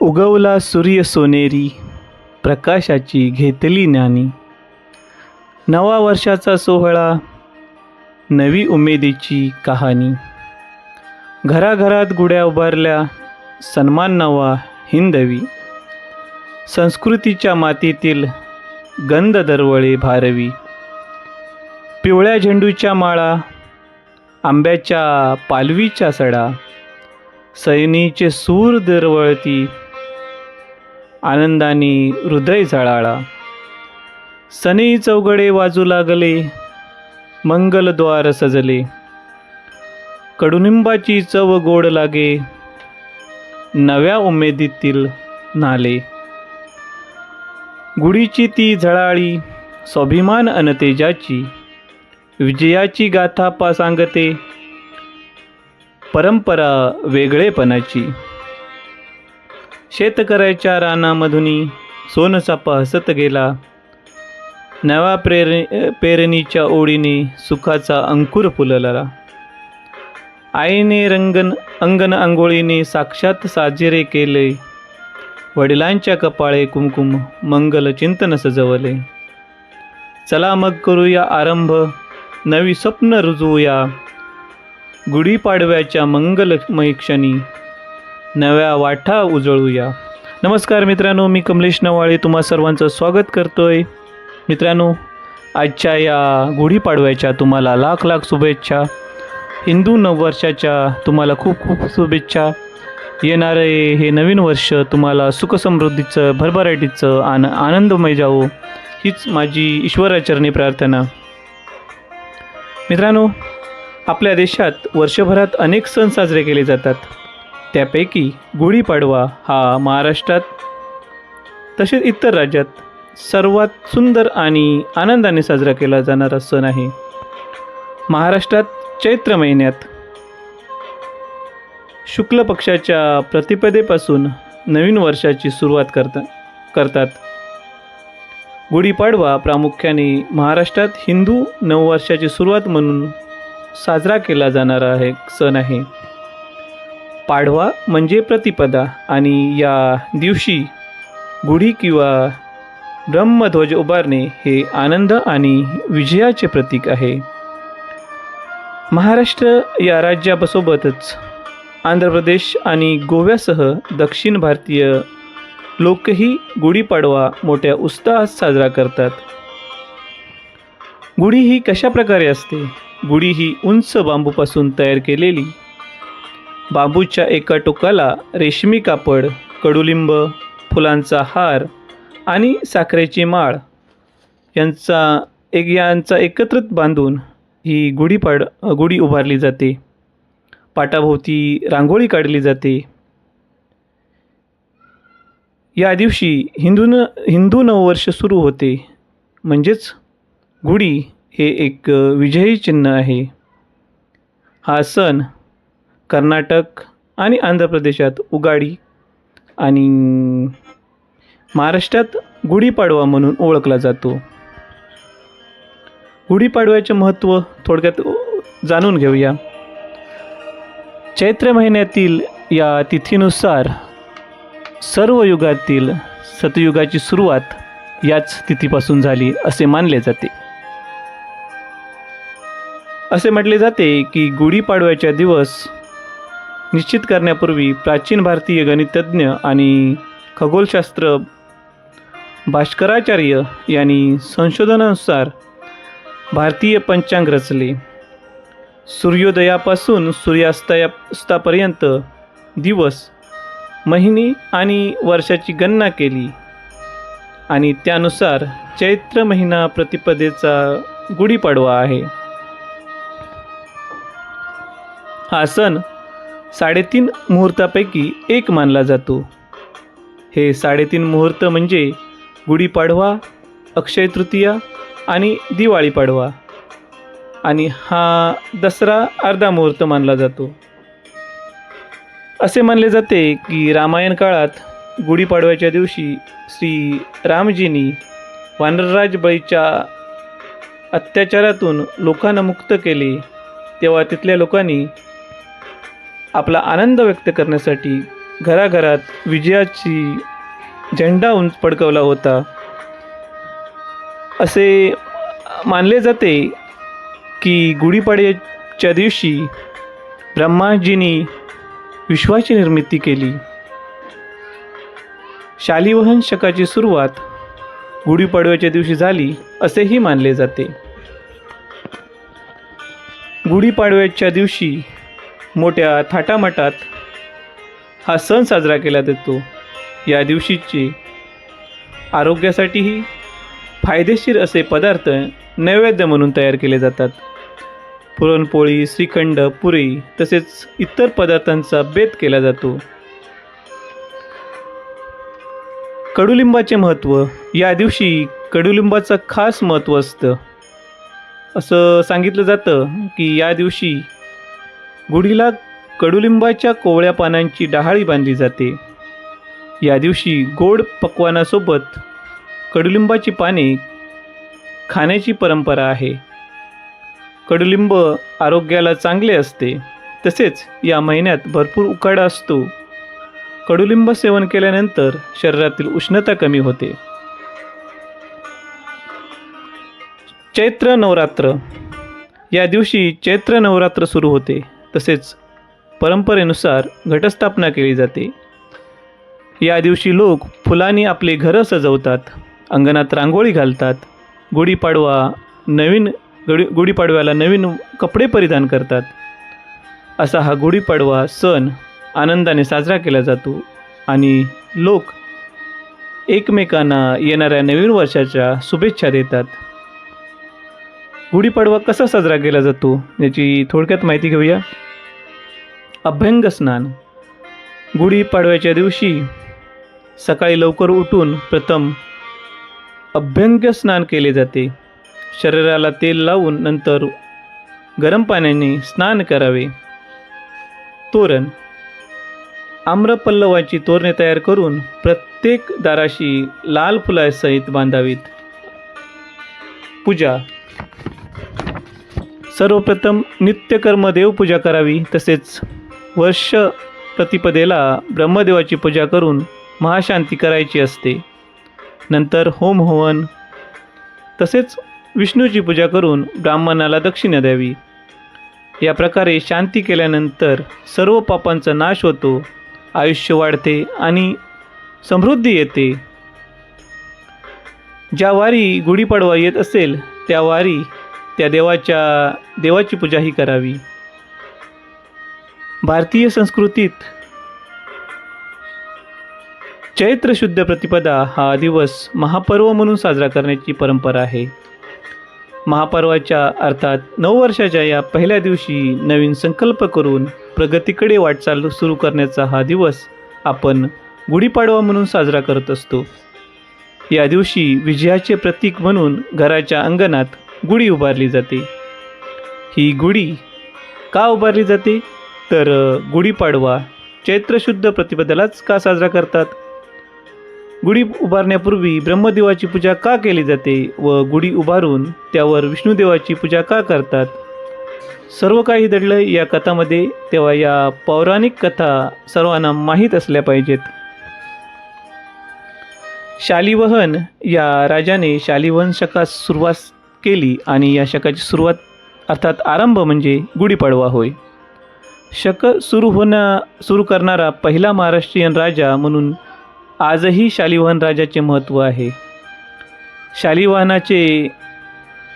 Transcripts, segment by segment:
उगवला सूर्य सोनेरी प्रकाशाची घेतली ज्ञानी नवा वर्षाचा सोहळा नवी उमेदीची कहाणी. घराघरात गुड्या उभारल्या सन्मान नवा हिंदवी. संस्कृतीच्या मातीतील गंध दरवळे भारवी. पिवळ्या झेंडूच्या माळा आंब्याच्या पालवीच्या सडा. सैनीचे सूर दरवळती आनंदाने हृदय झळाळा. सनी चौघडे वाजू लागले मंगलद्वार सजले. कडुनिंबाची चव गोड लागे नव्या उमेदीतील नाले. गुढीची ती झळाळी स्वाभिमान अनतेजाची विजयाची गाथा पा सांगते परंपरा वेगळेपणाची. शेतकऱ्याच्या रानामधून सोनचापा हसत गेला. नव्या प्रेर पेरणीच्या ओढीने सुखाचा अंकुर फुलला. आईने रंगन अंगण आंघोळीने साक्षात साजरे केले. वडिलांच्या कपाळे कुमकुम मंगल चिंतन सजवले. चला मग करूया आरंभ नवी स्वप्न रुजवूया. गुढीपाडव्याच्या मंगलमय क्षणी नव्या वाटा उजळूया. नमस्कार मित्रांनो मी कमलेश नवाळे तुम्हा सर्वांचं स्वागत करतोय. मित्रांनो आजच्या या गुढीपाडव्याच्या तुम्हाला लाख लाख शुभेच्छा. हिंदू नववर्षाच्या तुम्हाला खूप खूप शुभेच्छा. येणारे हे नवीन वर्ष तुम्हाला सुखसमृद्धीचं भरभराटीचं आन आनंदमय जावो हीच माझी ईश्वराचरणी प्रार्थना. मित्रांनो आपल्या देशात वर्षभरात अनेक सण साजरे केले जातात. त्यापैकी गुढीपाडवा हा महाराष्ट्रात तसेच इतर राज्यात सर्वात सुंदर आणि आनंदाने साजरा केला जाणारा सण आहे. महाराष्ट्रात चैत्र महिन्यात शुक्ल पक्षाच्या प्रतिपदेपासून नवीन वर्षाची सुरुवात करता करतात. गुढीपाडवा प्रामुख्याने महाराष्ट्रात हिंदू नववर्षाची सुरुवात म्हणून साजरा केला जाणारा एक सण आहे. पाडवा म्हणजे प्रतिपदा आणि या दिवशी गुढी किंवा ब्रह्मध्वज उभारणे हे आनंद आणि विजयाचे प्रतीक आहे. महाराष्ट्र या राज्यासोबतच आंध्र प्रदेश आणि गोव्यासह दक्षिण भारतीय लोकही गुढीपाडवा मोठ्या उत्साहात साजरा करतात. गुढी ही कशा प्रकारे असते? गुढी ही उंच बांबूपासून तयार केलेली बांबूच्या एका टोकाला रेशमी कापड कडुलिंब फुलांचा हार आणि साखरेची माळ. यांचा एक यांचा एकत्रित बांधून ही गुढीपाड गुढी उभारली जाते. पाटाभोवती रांगोळी काढली जाते. या दिवशी हिंदून हिंदू नववर्ष सुरू होते. म्हणजेच गुढी हे एक विजयी चिन्ह आहे. हा सण कर्नाटक आणि आंध्र प्रदेशात उगाडी आणि महाराष्ट्रात गुढीपाडवा म्हणून ओळखला जातो. गुढीपाडव्याचे महत्त्व थोडक्यात जाणून घेऊया. चैत्र महिन्यातील या तिथीनुसार सर्व युगातील सतयुगाची सुरुवात याच तिथीपासून झाली असे मानले जाते. असे म्हटले जाते की गुढीपाडव्याच्या दिवस निश्चित करण्यापूर्वी प्राचीन भारतीय गणितज्ञ आणि खगोलशास्त्र भास्कराचार्य यांनी संशोधनानुसार भारतीय पंचांग रचले. सूर्योदयापासून सूर्यास्तायास्तापर्यंत दिवस महिने आणि वर्षाची गणना केली आणि त्यानुसार चैत्र महिना प्रतिपदेचा गुढीपाडवा आहे. हा सण साडेतीन मुहूर्तापैकी एक मानला जातो. हे साडेतीन मुहूर्त म्हणजे गुढीपाडवा अक्षय तृतीया आणि दिवाळी पाडवा. आणि हा दसरा अर्धा मुहूर्त मानला जातो. असे मानले जाते की रामायण काळात गुढीपाडव्याच्या दिवशी श्री रामजींनी वानरराज बळीच्या अत्याचारातून लोकांना मुक्त केले. तेव्हा तिथल्या लोकांनी आपला आनंद व्यक्त करण्यासाठी घराघरात विजयाची झेंडा उंच पडकवला होता. असे मानले जाते की गुढीपाडव्याच्या दिवशी ब्रह्माजींनी विश्वाची निर्मिती केली. शालिवहन शकाची सुरुवात गुढीपाडव्याच्या दिवशी झाली असेही मानले जाते. गुढीपाडव्याच्या दिवशी मोठ्या थाटामाटात हा सण साजरा केला जातो. या दिवशीचे आरोग्यासाठीही फायदेशीर असे पदार्थ नैवेद्य म्हणून तयार केले जातात. पुरणपोळी श्रीखंड पुरी तसेच इतर पदार्थांचा बेत केला जातो. कडुलिंबाचे महत्त्व या दिवशी कडुलिंबाचं खास महत्त्व असतं. असं सांगितलं जातं की या दिवशी गुढीला कडुलिंबाच्या कोवळ्या पानांची डहाळी बांधली जाते. या दिवशी गोड पक्वानासोबत कडुलिंबाची पाने खाण्याची परंपरा आहे. कडुलिंब आरोग्याला चांगले असते. तसेच या महिन्यात भरपूर उकाडा असतो. कडुलिंब सेवन केल्यानंतर शरीरातील उष्णता कमी होते. चैत्र नवरात्र. या दिवशी चैत्र नवरात्र सुरू होते. तसेच परंपरेनुसार घटस्थापना केली जाते. या दिवशी लोक फुलांनी आपले घरं सजवतात अंगणात रांगोळी घालतात गुढीपाडवा नवीन गुढी गुढीपाडव्याला नवीन कपडे परिधान करतात. असा हा गुढीपाडवा सण आनंदाने साजरा केला जातो आणि लोक एकमेकांना येणाऱ्या नवीन वर्षाच्या शुभेच्छा देतात. गुढीपाडवा कसा साजरा केला जातो याची थोडक्यात माहिती घेऊया. अभ्यंग स्नान. गुढीपाडव्याच्या दिवशी सकाळी लवकर उठून प्रथम अभ्यंग स्नान केले जाते. शरीराला तेल लावून नंतर गरम पाण्याने स्नान करावे. तोरण. आम्रपल्लवाची तोरणे तयार करून प्रत्येक दाराशी लाल फुलासहित बांधावीत. पूजा. सर्वप्रथम नित्यकर्म देवपूजा करावी तसेच वर्ष प्रतिपदेला ब्रह्मदेवाची पूजा करून महाशांती करायची असते. नंतर होम हवन तसेच विष्णूची पूजा करून ब्राह्मणाला दक्षिणा द्यावी. या प्रकारे शांती केल्यानंतर सर्व पापांचा नाश होतो आयुष्य वाढते आणि समृद्धी येते. ज्या वारी गुढीपाडवा येत असेल त्या वारी त्या देवाच्या देवाची पूजाही करावी. भारतीय संस्कृतीत. चैत्र शुद्ध प्रतिपदा हा दिवस महापर्व म्हणून साजरा करण्याची परंपरा आहे. महापर्वाच्या अर्थात नऊ वर्षाच्या या पहिल्या दिवशी नवीन संकल्प करून प्रगतीकडे वाटचाल सुरू करण्याचा हा दिवस आपण गुढीपाडवा म्हणून साजरा करत असतो. या दिवशी विजयाचे प्रतीक म्हणून घराच्या अंगणात गुढी उभारली जाते. ही गुढी का उभारली जाते? तर गुढीपाडवा चैत्रशुद्ध प्रतिपदेलाच का साजरा करतात? गुढी उभारण्यापूर्वी ब्रह्मदेवाची पूजा का केली जाते व गुढी उभारून त्यावर विष्णुदेवाची पूजा का करतात? सर्व काही दडलं या कथामध्ये तेव्हा या पौराणिक कथा सर्वांना माहीत असल्या पाहिजेत. शालिवहन या राजाने शालिवहन शकास सुरुवात केली आणि या शकाची सुरुवात अर्थात आरंभ म्हणजे गुढीपाडवा होय. शक सुरू होणं सुरू करणारा पहिला महाराष्ट्रीयन राजा म्हणून आजही शालिवाहन राजाचे महत्त्व आहे. शालिवाहनाचे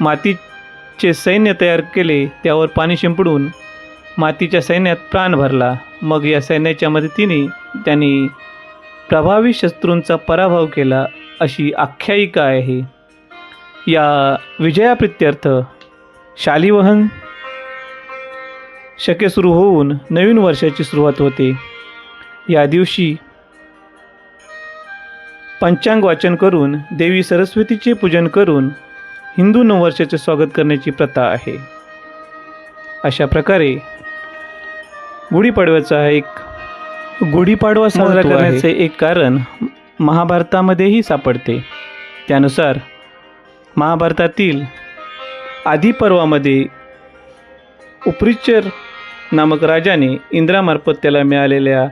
मातीचे सैन्य तयार केले त्यावर पाणी शिंपडून मातीच्या सैन्यात प्राण भरला. मग या सैन्याच्या मदतीने त्यांनी प्रभावी शत्रूंचा पराभव केला अशी आख्यायिका आहे. या विजयाप्रित्यर्थ शालिवाहन शके सुरू होऊन नवीन वर्षाची सुरुवात होते. या दिवशी पंचांग वाचन करून देवी सरस्वतीचे पूजन करून हिंदू नववर्षाचे स्वागत करण्याची प्रथा आहे. अशा प्रकारे गुढीपाडव्याचा हा एक गुढीपाडवा साजरा. करण्याचे एक कारण महाभारतामध्येही सापडते. त्यानुसार महाभारतातील आदी पर्वामध्ये उपरिचर नामक राजाने इंद्रामार्फत त्याला मिळालेल्या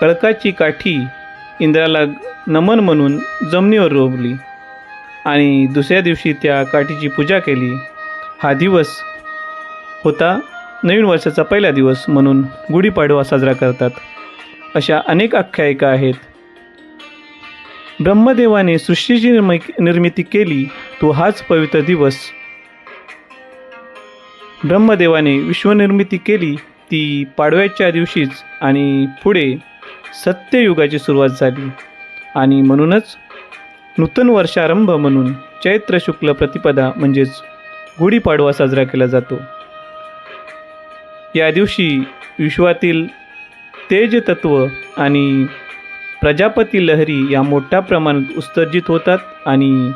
कळकाची काठी इंद्राला नमन म्हणून जमिनीवर रोवली आणि दुसऱ्या दिवशी त्या काठीची पूजा केली. हा दिवस होता नवीन वर्षाचा पहिला दिवस म्हणून गुढीपाडवा साजरा करतात. अशा अनेक आख्यायिका आहेत. ब्रह्मदेवाने सृष्टीची निर्मि निर्मिती केली तो हाच पवित्र दिवस ब्रह्मदेवाने विश्वनिर्मिती केली ती पाडव्याच्या दिवशीच आणि पुढे सत्ययुगाची सुरुवात झाली. आणि म्हणूनच नूतन वर्षारंभ म्हणून चैत्र शुक्ल प्रतिपदा म्हणजेच गुढीपाडवा साजरा केला जातो. या दिवशी विश्वातील तेजतत्व आणि प्रजापती लहरी या मोठ्या प्रमाणात उत्सर्जित होतात आणि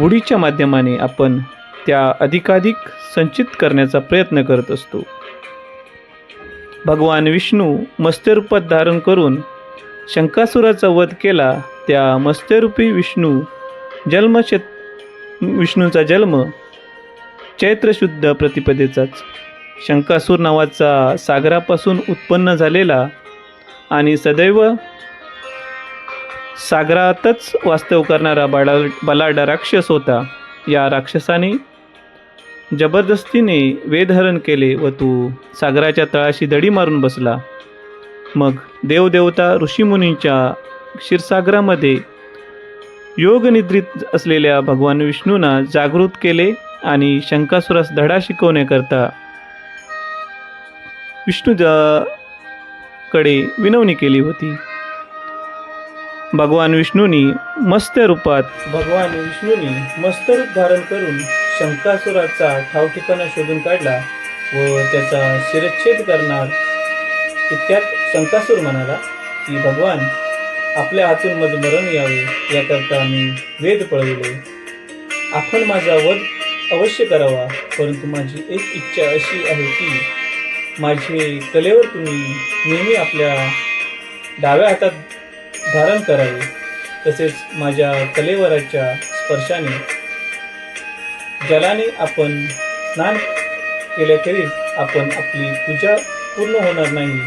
गुढीच्या माध्यमाने आपण त्या अधिकाधिक संचित करण्याचा प्रयत्न करत असतो. भगवान विष्णू मत्स्यरूपात धारण करून शंकासुराचा वध केला त्या मत्स्यरूपी विष्णू जन्मशत विष्णूचा जन्म चैत्रशुद्ध प्रतिपदेचाच शंकासूर नावाचा सागरापासून उत्पन्न झालेला आणि सदैव सागरातच वास्तव करणारा बाळा बलाढ्य राक्षस होता. या राक्षसाने जबरदस्तीने वेदहरण केले व तू सागराच्या तळाशी दडी मारून बसला. मग देवदेवता ऋषीमुनींच्या क्षीरसागरामध्ये योगनिद्रित असलेल्या भगवान विष्णूंना जागृत केले आणि शंकासुरास धडा शिकवण्याकरता विष्णू कडे विनवणी केली होती. भगवान विष्णूंनी मस्त रूपात भगवान विष्णूंनी मस्त रूप धारण करून शंकासुराचा ठाव ठिकाणा शोधून काढला व त्याचा शिरच्छेद करणार. तितक्यात शंकासूर म्हणाला की भगवान आपल्या हातून मज मरण यावे याकरता मी वेद पळविले. आपण माझा वध अवश्य करावा परंतु माझी एक इच्छा अशी आहे की माझे कलेवर तुम्ही नेहमी आपल्या डाव्या हातात धारण करावे तसेच माझ्या कलेवराच्या स्पर्शाने जलाने आपण स्नान केल्याखेरीज आपण आपली पूजा पूर्ण होणार नाही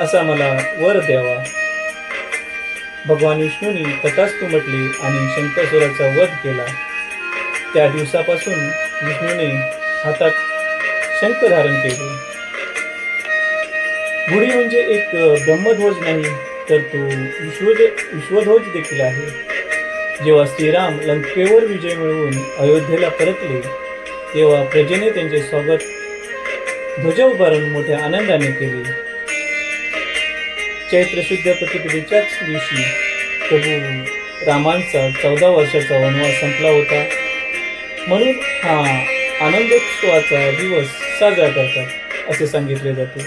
असा मला वर द्यावा. भगवान विष्णूंनी तथास्तू म्हटले आणि शंकासुराचा वध केला. त्या दिवसापासून विष्णूने हातात शंख धारण केले. गुढी म्हणजे एक ब्रह्मध्वज नाही तर तो विश्वज विश्वध्वज देखील आहे. जेव्हा श्रीराम लंकेवर विजय मिळवून अयोध्येला परतले तेव्हा प्रजेने त्यांचे स्वागत ध्वज उभारून मोठ्या आनंदाने केले. चैत्र शुद्ध प्रतिपदेच्याच दिवशी प्रभू रामांचा चौदा वर्षाचा वनवास संपला होता. म्हणून हा आनंदोत्सवाचा दिवस साजरा करतात असे सांगितले जाते.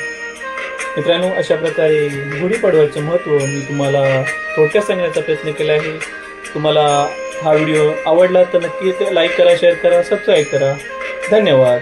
मित्रांनो अशा प्रकारे गुढीपाडव्याचं महत्त्व मी तुम्हाला थोडक्यात सांगण्याचा प्रयत्न केला आहे. तुम्हाला हा व्हिडिओ आवडला तर नक्की लाईक करा शेअर करा सबस्क्राईब करा. धन्यवाद.